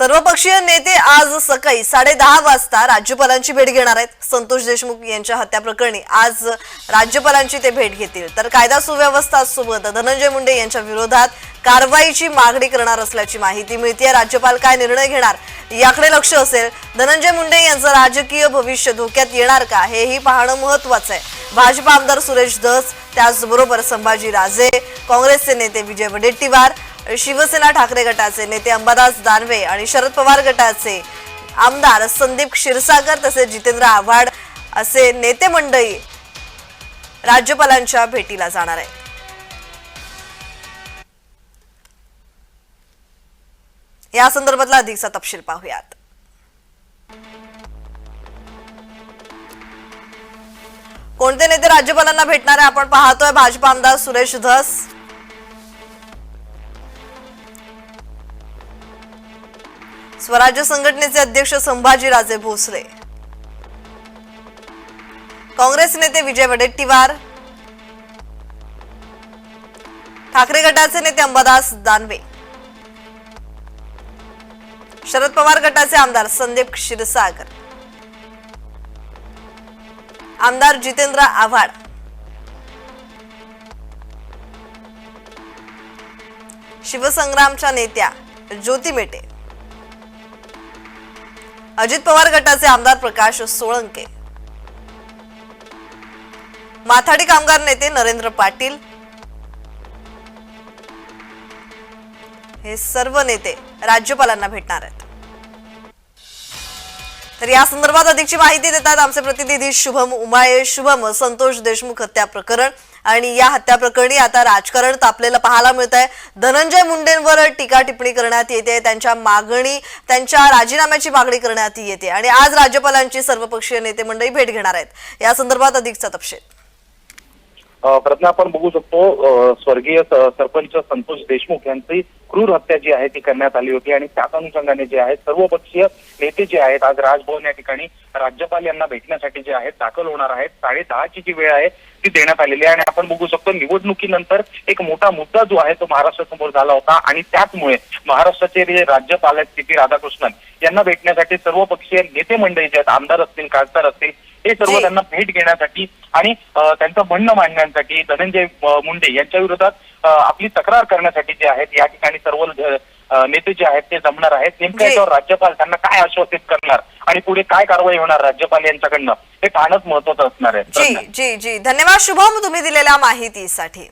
सर्वपक्षीय नेते आज सकाळी साडे दहा वाजता राज्यपालांची भेट घेणार आहेत. संतोष देशमुख यांच्या हत्या प्रकरणी आज राज्यपालांची ते भेट घेतील. तर कायदा सुव्यवस्था सोबत धनंजय मुंडे यांच्या विरोधात कारवाईची मागणी करणार असल्याची माहिती मिळते राज्यपाल काय निर्णय घेणार याकडे लक्ष असेल. धनंजय मुंडे यांचं राजकीय भविष्य धोक्यात येणार का? हेही पाहणं महत्वाचं आहे. भाजपा आमदार सुरेश धस त्याचबरोबर संभाजी राजे काँग्रेसचे नेते विजय वडेट्टीवार शिवसेना ठाकरे गटाचे नेते अंबादास दानवे आणि शरद पवार गटाचे आमदार संदीप क्षीरसागर तसेच जितेंद्र आव्हाड असे नेते मंडळी राज्यपालांच्या भेटीला जाणार आहेत. या संदर्भातला अधिकचा तपशील पाहूयात. कोणते नेते राज्यपालांना भेटणार आहे आपण पाहतोय. भाजपा आमदार सुरेश धस स्वराज्य संघटनेचे अध्यक्ष संभाजीराजे भोसले. काँग्रेस नेते विजय वडेट्टीवार. ठाकरे गटाचे नेते अंबादास दानवे. शरद पवार गटाचे आमदार संदीप क्षीरसागर. आमदार जितेंद्र आव्हाड. शिवसंग्रामच्या नेत्या ज्योती मेटे. अजित पवार गटाचे आमदार प्रकाश सोळंके. माथाडी कामगार नेते नरेंद्र पाटील. हे सर्व नेते राज्यपालांना भेटणार आहेत. तर या संदर्भात अधिकची माहिती देतात आमचे प्रतिनिधी शुभम उमाळे. शुभम संतोष देशमुख हत्या प्रकरण. आणि या हत्या प्रकरणी आता राजकारण तापलेलं पाहायला मिळत आहे धनंजय मुंडेंवर टीका टिप्पणी करण्यात येते. त्यांच्या मागणी त्यांच्या राजीनाम्याची मागणी करण्यात येते. आणि आज राज्यपालांची सर्वपक्षीय नेते मंडळी भेट घेणार आहेत. या संदर्भात अधिकचा तपशील. प्रज्ञा आपण बघू शकतो स्वर्गीय सरपंच संतोष देशमुख यांची क्रूर हत्या जी आहे ती करण्यात आली होती आणि त्याच अनुषंगाने जे आहेत सर्वपक्षीय नेते जे आहेत आज राजभवन या ठिकाणी राज्यपाल यांना भेटण्यासाठी जे आहेत दाखल होणार आहेत. साडे दहाची जी वेळ आहे ती देण्यात आलेली आहे. आणि आपण बघू शकतो निवडणुकीनंतर एक मोठा मुद्दा जो आहे तो महाराष्ट्रासमोर झाला होता. आणि त्याचमुळे महाराष्ट्राचे जे राज्यपाल आहेत सी पी राधाकृष्णन यांना भेटण्यासाठी सर्वपक्षीय नेते मंडळी जे आहेत आमदार असतील खासदार असतील हे सर्व. त्यांना भेट घेण्यासाठी आणि त्यांचं म्हणणं मांडण्यासाठी धनंजय मुंडे यांच्या विरोधात आपली तक्रार करण्यासाठी जे आहेत या ठिकाणी सर्व नेते जे आहेत ते जमणार आहेत नेमकं. याच्यावर राज्यपाल त्यांना काय आश्वासित करणार आणि पुढे काय कारवाई होणार राज्यपाल यांच्याकडनं हे पाहणंच महत्वाचं असणार आहे जी जी जी धन्यवाद शुभम तुम्ही दिलेल्या माहितीसाठी